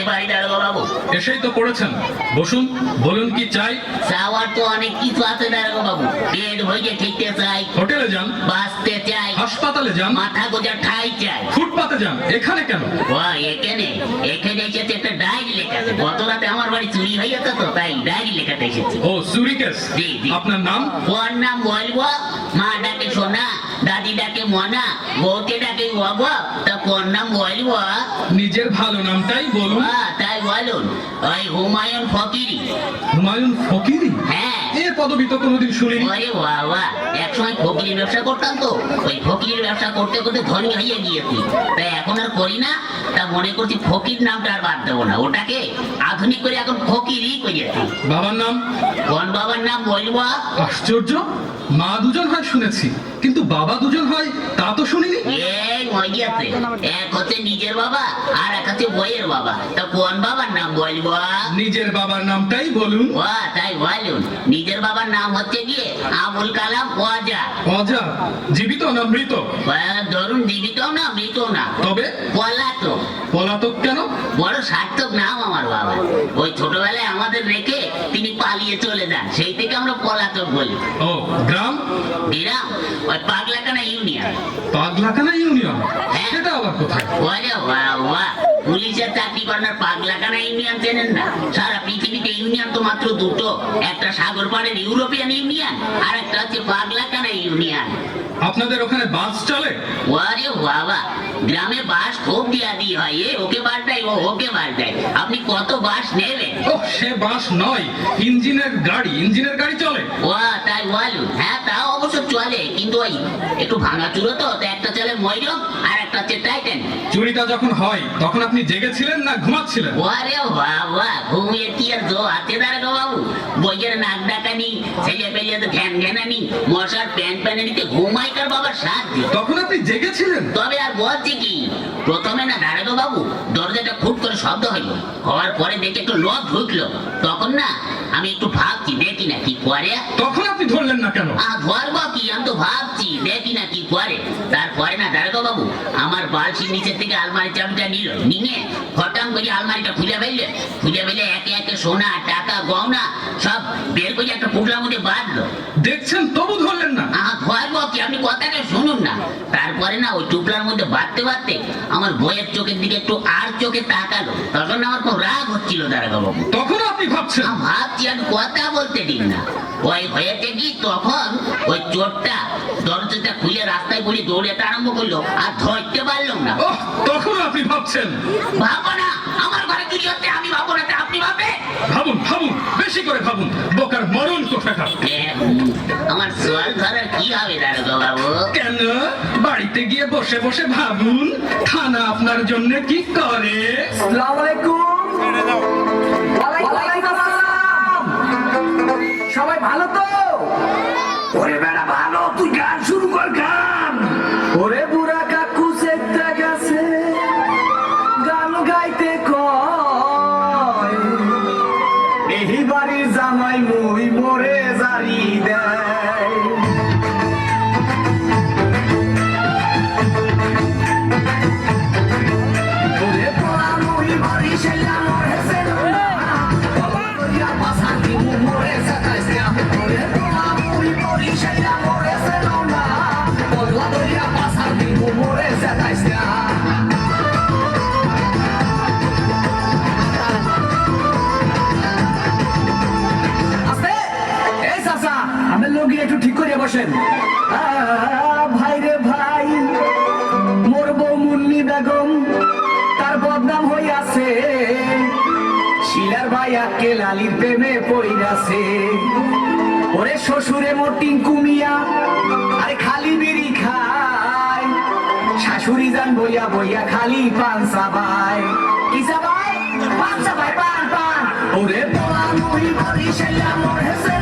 বসতে পারি দারোগা বাবু এসেই তো পড়েছেন। বসুন বলুন কি চাই? চাওয়ার তো অনেক কিছু আছে দারোগা বাবু। পেট ভরিয়ে ঠিকতে চাই। হোটেলে যান। বাঁচতে চাই। হাসপাতালে যান। মাথা গোজা ঠাই চাই। ফুটপাতে যান। এখানে কেন? ও এখানে। এখানে এসেছে একটা ডায়েরি লেখাছে গত রাতে আমার বাড়ি চুরি হয়ে যেত তো তাই ডায়েরি লেখাতে এসেছি। ও চুরি কেস? জি, জি। আপনার নাম? ওর নাম বলব মা ডাকে সোনা দাদি ডাকে মনা বউকে ডাকে বাবু তা কোন নাম বলব? নিজের ভালো নামটাই বলুন। আহ, তাই বলুন। ওই হুমায়ুন ফকিরি। হুমায়ুন ফকিরি? হ্যাঁ। এ পদবি তো কোনোদিন শুনিনি। ওরে বাবা এক সময় ফকিরের ব্যবসা করতাম তো। ওই ফকিরের ব্যবসা করতে করতে ধনী হয়ে গিয়েছি। তাই এখন আর করি না। তা মনে করছি ফকির নামটা আর বাদ দেবো না। ওটাকে আধুনিক করে এখন ফকিরই করেছি। বাবার নাম? কোন বাবার নাম বলব? আশ্চর্য। মা দুজন হয় শুনেছি। কিন্তু বাবা দুজন হয় তা তো শুনিনি। এই মজিয়াতে এক হচ্ছে নিজের বাবা আর এক হচ্ছে বইয়ের বাবা। তা কোন বাবার নাম বলব? নিজের বাবার নামটাই বলুন। ও তাই বলুন। নিজের বাবার নাম হচ্ছে গিয়ে আবুল কালাম ওয়াজা। অজা জীবিত না মৃত? ধরুন জীবিত না মৃত না। তবে? পলাতক। পলাতক কেন? বড় সার্থক নাম আমার বাবা। ওই ছোটবেলায় আমাদের রেখে তিনি পালিয়ে চলে যান। সেই থেকে আমরা পলাতক বলি। ও গ্রাম? গ্রাম। ওই পাগলাকানা ইউনিয়ন। পাগলাকানা ইউনিয়ন? হ্যাঁ। সেটা আবার কোথায়? ওরে বাবা। পুলিশের চাকরি করার পাগলাকানা ইউনিয়ন চেনেন না? সারা পৃথিবীতে ইউনিয়ন তো মাত্র দুটো। একটা সাগর পাড়ের ইউরোপিয়ান ইউনিয়ন আর একটা হচ্ছে পাগলাকানা ইউনিয়ন। আপনাদের ওখানে বাস চলে? ওরে বাবা গ্রামে বাস খুব দিয়া দি হয়। এ ওকে বাস দেয় ও ওকে বাস দেয় আপনি কত বাস নেবেন? ও সে বাস নয় ইঞ্জিনের গাড়ি। ইঞ্জিনের গাড়ি চলে? ও তাই বলুন। হ্যাঁ তা অবশ্য চলে কিন্তু ওই একটু ভাঙা চুরো তো একটা চলে ময়ূরম আর একটা হচ্ছে টাইটান। চুরিটা যখন হয় তখন আপনি জেগেছিলেন না ঘুমাচ্ছিলেন? ওরে বাবা ঘুমিয়ে কি আর জো হাতে দাঁড়ানো বাবু? বইয়ের নাক ডাকানি ছেলে পেলে তো ঘ্যান ঘ্যানানি মশার প্যান প্যানানিতে ঘুমাই কার বাবার সাথ তখন আপনি জেগেছিলেন? তবে আর বলছি কি প্রথমে না দাঁড়ানো বাবু দরজাটা ফুট করে শব্দ হইল। হওয়ার পরে দেখে একটু লোক ঢুকলো। তখন না আমি একটু ভাবছি দেখি না কি করে। তখন আপনি ধরলেন না কেন? আ ধরবো কি? আমি তো ভাবছি দেখি না কি করে। তারপরে না দাঁড়াবো বাবু আমার বালসির নিচে থেকে আলমারি চাবিটা নিল নিয়ে হঠাৎ করে আলমারিটা খুলে ফেললে খুলে ফেলে একে একে সোনা টাকা গহনা সব বের করে একটা পুটলার মধ্যে বাঁধলো। দেখছেন তবু ধরলেন না। আহ ধরবো কি আপনি কথাটা শুনুন না। তারপরে না ওই টুকলার মধ্যে বাঁধতে বাঁধতে আমার বইয়ের চোখের দিকে একটু আর চোখে তাকালো। তখন আমার খুব রাগ হচ্ছিল তারা বাবু তখন আমি ভাবছি আমি কথা বলতে দিন না। ওই হয়েছে কি? তখন ওই চোরটা দরজাটা খুলে রাস্তায় দৌড়াতে আরম্ভ করল আর ধরতে পারলাম না। তখন আপনি ভাবছেন? ভাবো না আমার ঘরে চুরি হচ্ছে আমি ভাবো না আপনি ভাবে ভাবুন ভাবুন বেশি করে ভাবুন বোকার মরণ কোথাকার আমার সোয়াল ধরার কি হবে দারোগা বাবু? কেন? বাড়িতে গিয়ে বসে বসে ভাবুন থানা আপনার জন্য কি করে? আসসালামু আলাইকুম। ভালো তো? ওরে বেড়া ভালো তুই গান শুরু কর গান। ওরে বুড়া কাকু সেটা গেছে গান গাইতে কয়। এই বাড়ির জামাই মুই মরে জারি দেয়। ভাই রে মুন্নি বেগম, তার বদনাম হইয়াছে, শিলার ভাই আকে লালির প্রেমে পড়িয়াছে। ওরে শ্বশুরে মোর টিঙ্কু মিয়া আরে খালি বিড়ি খায়। শাশুড়ি যান বইয়া বইয়া খালি পান সাবাই কি সাবাই পান সাবাই পান পান। ওরে পোলা মুই বাড়ি শেলা মোর হেসে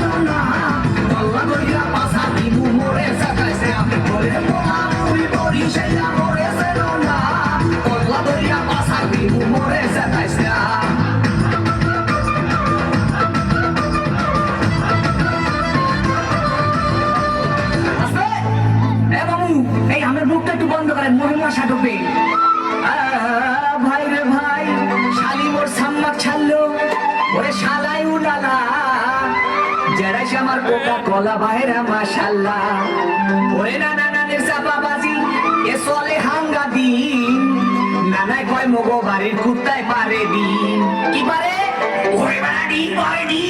কোকা কলা ভাইরা মাশাল্লাহ ওরে নানা নানির চাপা বাজি এ চলে হাঙ্গা দিন। নানায় কয়, মগো বাড়ির কুত্তায় পারে দিন। কি পারে? ওরে বাড়া পারে